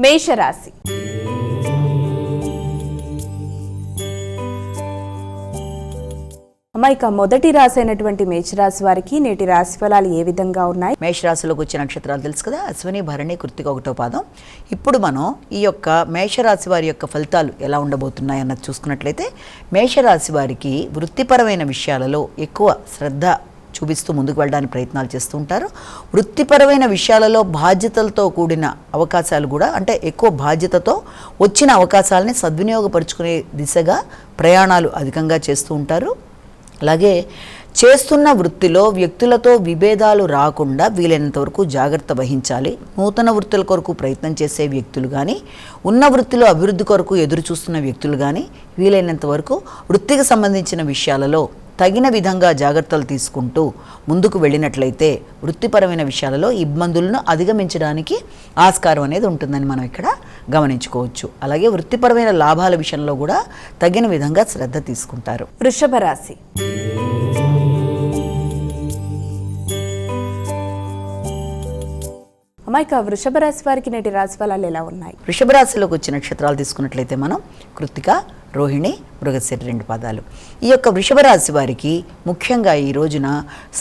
మేషరాశి. అమ్మ ఇక మొదటి రాశి అయినటువంటి మేషరాశి వారికి నేటి రాశి ఫలాలు ఏ విధంగా ఉన్నాయి? మేషరాశిలోకి వచ్చే నక్షత్రాలు తెలుసు కదా? అశ్విని భరణి కృతిక ఒకటో పాదం. ఇప్పుడు మనం ఈ యొక్క మేషరాశి వారి యొక్క ఫలితాలు ఎలా ఉండబోతున్నాయి అన్నది చూసుకున్నట్లయితే మేషరాశి వారికి వృత్తిపరమైన విషయాలలో ఎక్కువ శ్రద్ధ చూపిస్తూ ముందుకు వెళ్ళడానికి ప్రయత్నాలు చేస్తూ ఉంటారు. వృత్తిపరమైన విషయాలలో బాధ్యతలతో కూడిన అవకాశాలు కూడా అంటే ఎక్కువ బాధ్యతతో వచ్చిన అవకాశాలని సద్వినియోగపరుచుకునే దిశగా ప్రయాణాలు అధికంగా చేస్తూ ఉంటారు. అలాగే చేస్తున్న వృత్తిలో వ్యక్తులతో విభేదాలు రాకుండా వీలైనంత వరకు జాగ్రత్త వహించాలి. నూతన వృత్తుల కొరకు ప్రయత్నం చేసే వ్యక్తులు కానీ ఉన్న వృత్తిలో అభివృద్ధి కొరకు ఎదురు చూస్తున్న వ్యక్తులు కానీ వీలైనంత వరకు వృత్తికి సంబంధించిన విషయాలలో తగిన విధంగా జాగ్రత్తలు తీసుకుంటూ ముందుకు వెళ్ళినట్లయితే వృత్తిపరమైన విషయాలలో ఇబ్బందులను అధిగమించడానికి ఆస్కారం అనేది ఉంటుందని మనం ఇక్కడ గమనించుకోవచ్చు. అలాగే వృత్తిపరమైన లాభాల విషయంలో కూడా తగిన విధంగా శ్రద్ధ తీసుకుంటారు. వృషభ రాశి. అమ్మ ఇక వృషభ రాశి వారికి నేటి రాశి ఫలాలు ఎలా ఉన్నాయి? వృషభ రాశిలోకి వచ్చే నక్షత్రాలు తీసుకున్నట్లయితే మనం కృత్తిక రోహిణి మృగశిర రెండు పాదాలు. ఈ యొక్క వృషభరాశి వారికి ముఖ్యంగా ఈ రోజున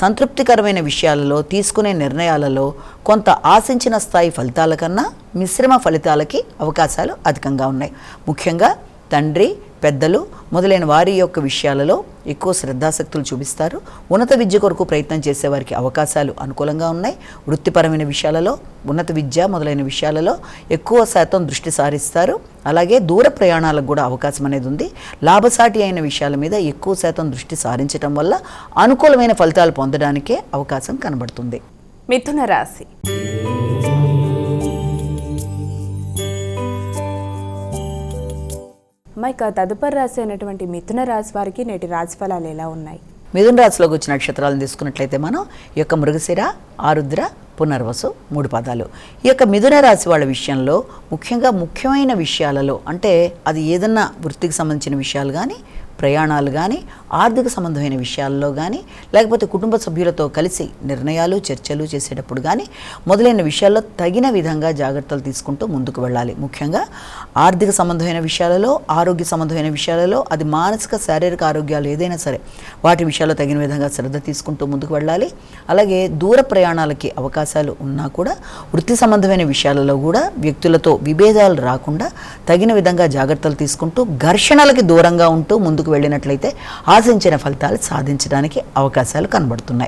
సంతృప్తికరమైన విషయాలలో తీసుకునే నిర్ణయాలలో కొంత ఆశించిన స్థాయి ఫలితాల కన్నా మిశ్రమ ఫలితాలకి అవకాశాలు అధికంగా ఉన్నాయి. ముఖ్యంగా తండ్రి పెద్దలు మొదలైన వారి యొక్క విషయాలలో ఎక్కువ శ్రద్ధాశక్తులు చూపిస్తారు. ఉన్నత విద్య కొరకు ప్రయత్నం చేసేవారికి అవకాశాలు అనుకూలంగా ఉన్నాయి. వృత్తిపరమైన విషయాలలో ఉన్నత విద్య మొదలైన విషయాలలో ఎక్కువ శాతం దృష్టి సారిస్తారు. అలాగే దూర ప్రయాణాలకు కూడా అవకాశం అనేది ఉంది. లాభసాటి అయిన విషయాల మీద ఎక్కువ శాతం దృష్టి సారించడం వల్ల అనుకూలమైన ఫలితాలు పొందడానికే అవకాశం కనబడుతుంది. మిథున రాశి మైక తదుపరి రాశి అయినటువంటి మిథున రాశి వారికి నేటి రాశి ఫలాలు ఎలా ఉన్నాయి? మిథున రాశిలోకి వచ్చిన నక్షత్రాలను తీసుకున్నట్లయితే మనం ఈ యొక్క మృగశిర ఆరుద్ర పునర్వసు మూడు పదాలు. ఈ యొక్క మిథున రాశి వాళ్ళ విషయంలో ముఖ్యంగా ముఖ్యమైన విషయాలలో అంటే అది ఏదన్నా వృత్తికి సంబంధించిన విషయాలు కానీ ప్రయాణాలు కానీ ఆర్థిక సంబంధమైన విషయాల్లో కానీ లేకపోతే కుటుంబ సభ్యులతో కలిసి నిర్ణయాలు చర్చలు చేసేటప్పుడు కానీ మొదలైన విషయాల్లో తగిన విధంగా జాగ్రత్తలు తీసుకుంటూ ముందుకు వెళ్ళాలి. ముఖ్యంగా ఆర్థిక సంబంధమైన విషయాలలో ఆరోగ్య సంబంధమైన విషయాలలో అది మానసిక శారీరక ఆరోగ్యాలు ఏదైనా సరే వాటి విషయాల్లో తగిన విధంగా శ్రద్ధ తీసుకుంటూ ముందుకు వెళ్ళాలి. అలాగే దూర ప్రయాణాలకి అవకాశాలు ఉన్నా కూడా వృత్తి సంబంధమైన విషయాలలో కూడా వ్యక్తులతో విభేదాలు రాకుండా తగిన విధంగా జాగ్రత్తలు తీసుకుంటూ ఘర్షణలకి దూరంగా ఉంటూ ముందుకు ముందుకు వెళ్ళినట్లయితే ఆశించిన ఫలితాలు సాధించడానికి అవకాశాలు కనబడుతున్నాయి.